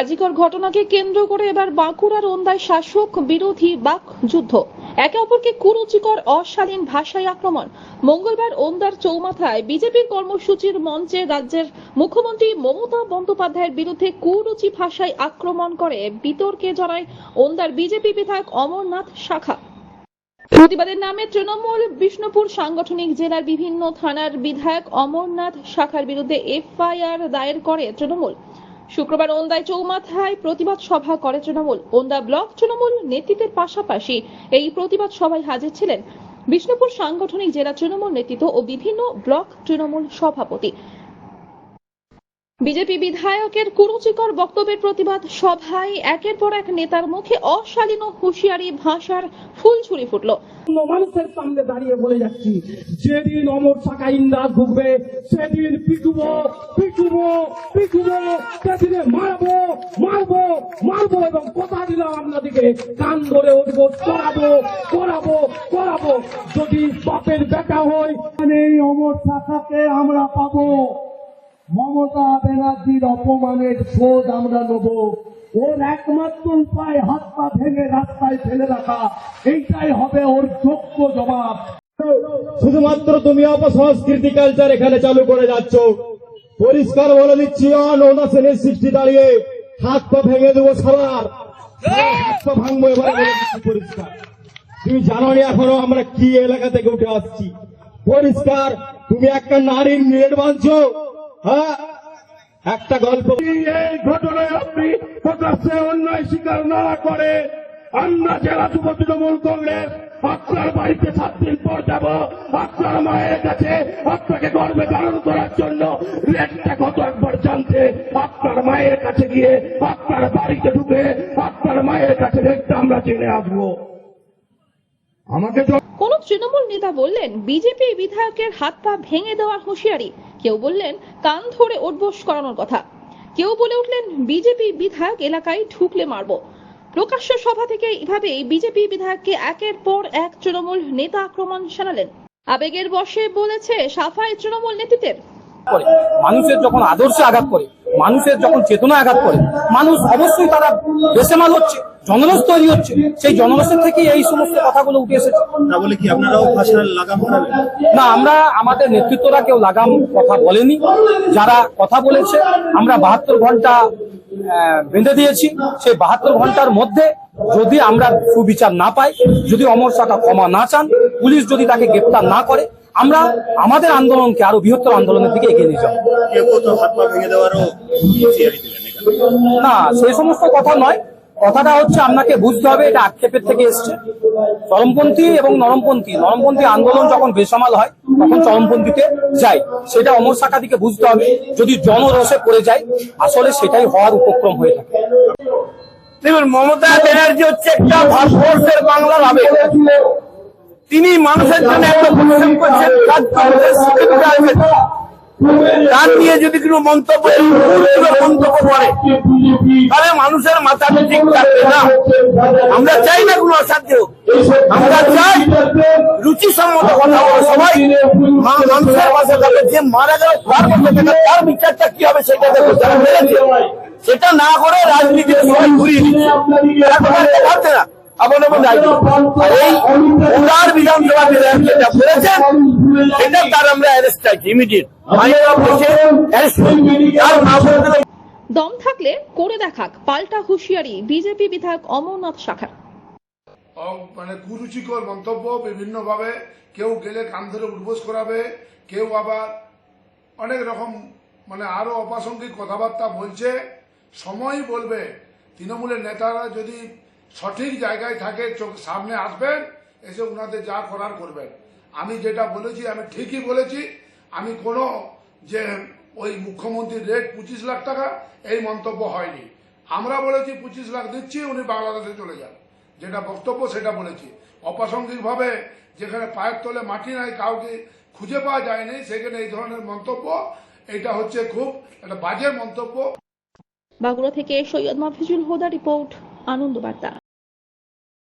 আজিকর ঘটনাকে কেন্দ্র করে এবার বাঁকুড়ার ওন্দায় শাসক বিরোধী বাক যুদ্ধ। একে অপরকে কুরুচিকর, অশালীন ভাষায় আক্রমণ। মঙ্গলবার ওন্দার চৌমাথায় বিজেপির কর্মসূচির মঞ্চে রাজ্যের মুখ্যমন্ত্রী মমতা বন্দ্যোপাধ্যায়ের বিরুদ্ধে কুরুচি ভাষায় আক্রমণ করে বিতর্কে জড়ায় ওন্দার বিজেপি বিধায়ক অমরনাথ শাখা। প্রতিবাদের নামে তৃণমূল, বিষ্ণুপুর সাংগঠনিক জেলার বিভিন্ন থানার বিধায়ক অমরনাথ শাখার বিরুদ্ধে এফআইআর দায়ের করে তৃণমূল। শুক্রবার ওন্দায় চৌমাথায় প্রতিবাদ সভা করে তৃণমূল। ওন্দা ব্লক তৃণমূল নেতৃত্বের পাশাপাশি এই প্রতিবাদ সভায় হাজির ছিলেন বিষ্ণুপুর সাংগঠনিক জেলা তৃণমূল নেতৃত্ব ও বিভিন্ন ব্লক তৃণমূল সভাপতি। বিজেপি বিধায়কের কুরুচিকর বক্তব্যের প্রতিবাদ সভায় একের পর এক নেতার মুখে অশালীন হুঁশিয়ারি ভাষার ফুলছুরি ফুটল। অন্য মানুষের সামনে দাঁড়িয়ে বলে যাচ্ছি, যেদিন অমর শাখা ইন্দাস ঢুকবে সেদিন পিটুবো পিটুবো পিটুবো, সেদিনে মারবো মারবো মারবো এবং কথা দিলাম আপনাদেরকে, কান ধরে উঠবো করাবো করাবো করাবো যদি বাপের বেটা হয় মানে অমর শাখাকে আমরা পাবো। মমতা ব্যানার্জির অপমানের শোধ আমরা নেব। ওর একমাত্র উপায়, হাত পা ভেঙে রাস্তায় ফেলে রাখা। এইটাই হবে ওর যোগ্য জবাব। শুধুমাত্র তুমি অপসংস্কৃতি কালচার এখানে চালু করে যাচ্ছ। পরিষ্কার বলে দিচ্ছি অনৌনা শ্রেণির সৃষ্টি দাঁড়িয়ে হাত পা ভেঙে দেবো সবার। হাত পা ভাঙবো এবার পরিষ্কার। তুমি জানো নি এখনও আমরা কি এলাকা থেকে উঠে আসছি। পরিষ্কার, তুমি একটা নারীর নেট একটা গল্প। এই ঘটনায় আপনি প্রকাশ্যে অন্যায় স্বীকার না করে আমরা জেলা যুব তৃণমূল কংগ্রেস আপনার বাড়িতে সাত দিন পর যাব, আপনার মায়ের কাছে আপনাকে গর্বে ধারণ করার জন্য রেটটা কত একবার জানতে আপনার মায়ের কাছে গিয়ে আপনার বাড়িতে ঢুকে আপনার মায়ের কাছে রেটটা আমরা জেনে আসব। কোন তৃণমূল নেতা বললেন বিজেপি বিধায়কের হাত পা ভেঙে দেওয়ার হুঁশিয়ারি। কেউ বললেন কান ধরে ওঠবোস করানোর কথা। কেউ বলে উঠলেন বিজেপি বিধায়ক এলাকায় ঢুকলে মারব। প্রকাশ্য সভা থেকে এইভাবেই বিজেপি বিধায়ককে একের পর এক তৃণমূল নেতা আক্রমণ শানালেন। আবেগের বশে বলেছে সাফাই তৃণমূল নেতৃত্বের। করে। মানুষের যখন আদর্শে আঘাত করে মানুষের যখন চেতনা আঘাত করে মানুষ অবশ্যই তারা বেসেমাল হচ্ছে। জনরস তৈরি হচ্ছে। সেই জনরসের থেকে এই সমস্ত কথাগুলো উঠে এসেছে। বলে কি আপনারাও ভাষার লাগাম না আমরা আমাদের নেতৃত্বরা কেউ লাগাম কথা বলেনি। যারা কথা বলেছে আমরা বাহাত্তর ঘণ্টা বেঁধে দিয়েছি। সেই বাহাত্তর ঘণ্টার মধ্যে যদি আমরা সুবিচার না পাই যদি অমর শাখা ক্ষমা না চান পুলিশ যদি তাকে গ্রেপ্তার না করে আমরা আমাদের আন্দোলনকে আরও বৃহত্তর আন্দোলনের দিকে এগিয়ে নিয়ে যাব। না সেই সমস্ত কথা নয়। কথাটা হচ্ছে আপনাকে বুঝতে হবে, এটা আক্ষেপের থেকে এসছে। চরমপন্থী এবং নরমপন্থী। নরমপন্থী আন্দোলন যখন বেসামাল হয়, তখন চরমপন্থীতে যায়। সেটা অমর শাখা দিকে বুঝতে হবে, যদি জনরসে পড়ে যায়, আসলে সেটাই হওয়ার উপক্রম হয়ে থাকে। দেখুন, মমতা ব্যানার্জি হচ্ছে একটা ভারতবর্ষের বাংলার আবেগ। তিনি মানুষের জন্য এত পরিশ্রম কাজ করছেন। তার নিয়ে যদি কোনো মন্তব্য মন্তব্য করে, তাহলে মানুষের মাথাটা ঠিক থাকবে না। আমরা চাই না কোনো অসাধ্য। আমরা চাই রুচি সম্মত কথা বলে সবাই। মানুষের পাশে থাকবে যে মারা গেল, তার মধ্যে তার বিচারটা কি হবে সেটা দেখো, যারা সেটা না করে রাজনীতির সবাই ঘুরিয়ে দিচ্ছে। না। অবলম্বন রাজনীতি এই উদার বিধানসভা বিধায়ক যেটা বলেছেন সেটা তার আমরা অ্যারেস্ট চাইছি ইমিডিয়েট আইনের অফিসে অ্যারেস্ট আর না বলতে দম থাকলে করে দেখাক পাল্টা হুঁশিয়ারি বিজেপি বিধায়ক অমরনাথ শাখার। মানে কুরুচিকর মন্তব্য বিভিন্নভাবে কেউ গেলে কান ধরে উঠবোস করাবে কেউ আবার অনেক রকম মানে আরও অপ্রাসঙ্গিক কথাবার্তা বলছে। সময় বলবে। তৃণমূলের নেতারা যদি সঠিক জায়গায় থাকে, চোখ সামনে আসবেন, এসে উনাদের যা করার করবেন। আমি যেটা বলেছি, আমি ঠিকই বলেছি। আমি কোনো যে ওই মুখ্যমন্ত্রীর রেট পঁচিশ লাখ টাকা, এই মন্তব্য হয়নি। আমরা বলেছি, পঁচিশ লাখ দিচ্ছি, উনি বাংলাদেশে চলে যান। যেটা বক্তব্য, সেটা বলেছি। অপ্রাসঙ্গিকভাবে যেখানে পায়ের তলে মাটি নাই, কাউকে খুঁজে পাওয়া যায়নি, সেখানে এই ধরনের মন্তব্য, এটা হচ্ছে খুব একটা বাজে মন্তব্য। বাঁকুড়া থেকে সৈয়দ মাহফিজুল হোদা রিপোর্ট। আনন্দ বার্তা